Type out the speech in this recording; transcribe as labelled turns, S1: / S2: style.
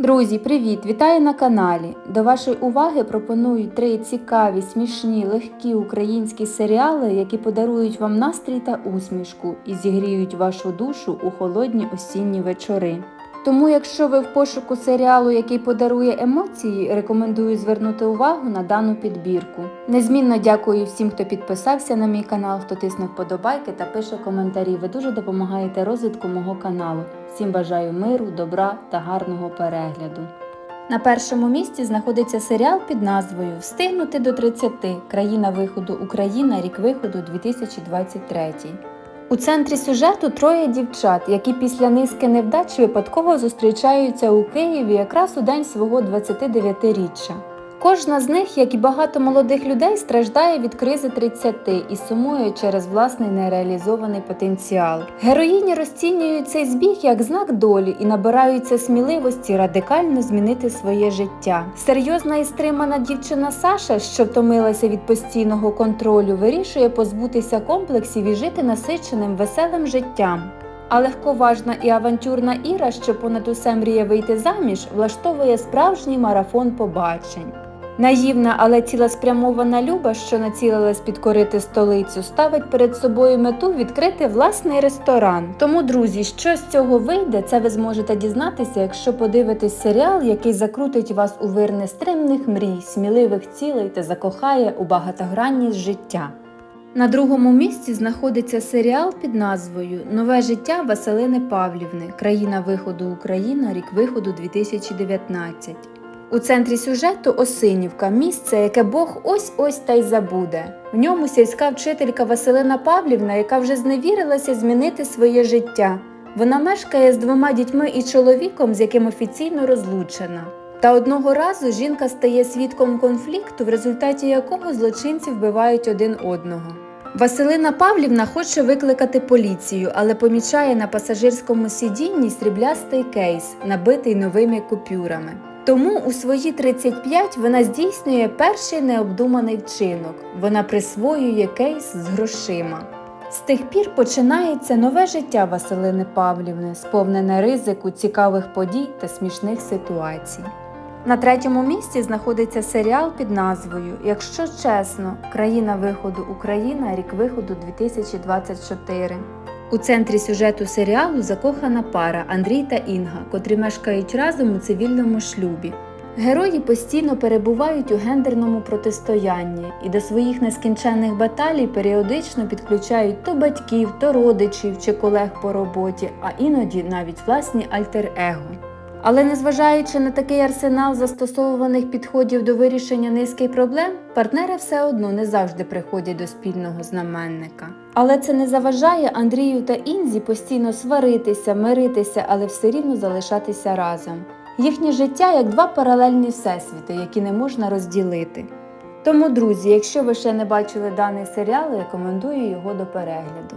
S1: Друзі, привіт! Вітаю на каналі. До вашої уваги пропоную три цікаві, смішні, легкі українські серіали, які подарують вам настрій та усмішку і зігріють вашу душу у холодні осінні вечори. Тому, якщо ви в пошуку серіалу, який подарує емоції, рекомендую звернути увагу на дану підбірку. Незмінно дякую всім, хто підписався на мій канал, хто тисне вподобайки та пише коментарі. Ви дуже допомагаєте розвитку мого каналу. Всім бажаю миру, добра та гарного перегляду. На першому місці знаходиться серіал під назвою Встигнути до 30. Країна виходу Україна, рік виходу 2023. У центрі сюжету троє дівчат, які після низки невдач випадково зустрічаються у Києві якраз у день свого 29-річчя. Кожна з них, як і багато молодих людей, страждає від кризи 30 і сумує через власний нереалізований потенціал. Героїні розцінюють цей збіг як знак долі і набираються сміливості радикально змінити своє життя. Серйозна і стримана дівчина Саша, що втомилася від постійного контролю, вирішує позбутися комплексів і жити насиченим веселим життям. А легковажна і авантюрна Іра, що понад усе мріє вийти заміж, влаштовує справжній марафон побачень. Наївна, але цілеспрямована Люба, що націлилась підкорити столицю, ставить перед собою мету відкрити власний ресторан. Тому, друзі, що з цього вийде, це ви зможете дізнатися, якщо подивитесь серіал, який закрутить вас у вир нестримних мрій, сміливих цілей та закохає у багатогранність життя. На другому місці знаходиться серіал під назвою Нове життя Василини Павлівни. Країна виходу Україна, рік виходу 2019. У центрі сюжету Осинівка, місце, яке Бог ось ось та й забуде. В ньому сільська вчителька Василина Павлівна, яка вже зневірилася змінити своє життя. Вона мешкає з двома дітьми і чоловіком, з яким офіційно розлучена. Та одного разу жінка стає свідком конфлікту, в результаті якого злочинці вбивають один одного. Василина Павлівна хоче викликати поліцію, але помічає на пасажирському сидінні сріблястий кейс, набитий новими купюрами. Тому у свої 35 вона здійснює перший необдуманий вчинок. Вона присвоює кейс з грошима. З тих пір починається нове життя Василини Павлівни, сповнене ризику, цікавих подій та смішних ситуацій. На третьому місці знаходиться серіал під назвою Якщо чесно, країна виходу Україна, рік виходу 2024. У центрі сюжету серіалу закохана пара Андрій та Інга, котрі мешкають разом у цивільному шлюбі. Герої постійно перебувають у гендерному протистоянні і до своїх нескінченних баталій періодично підключають то батьків, то родичів чи колег по роботі, а іноді навіть власні альтер-его. Але незважаючи на такий арсенал застосовуваних підходів до вирішення низки проблем, партнери все одно не завжди приходять до спільного знаменника. Але це не заважає Андрію та Інзі постійно сваритися, миритися, але все рівно залишатися разом. Їхнє життя як два паралельні всесвіти, які не можна розділити. Тому, друзі, якщо ви ще не бачили даний серіал, рекомендую його до перегляду.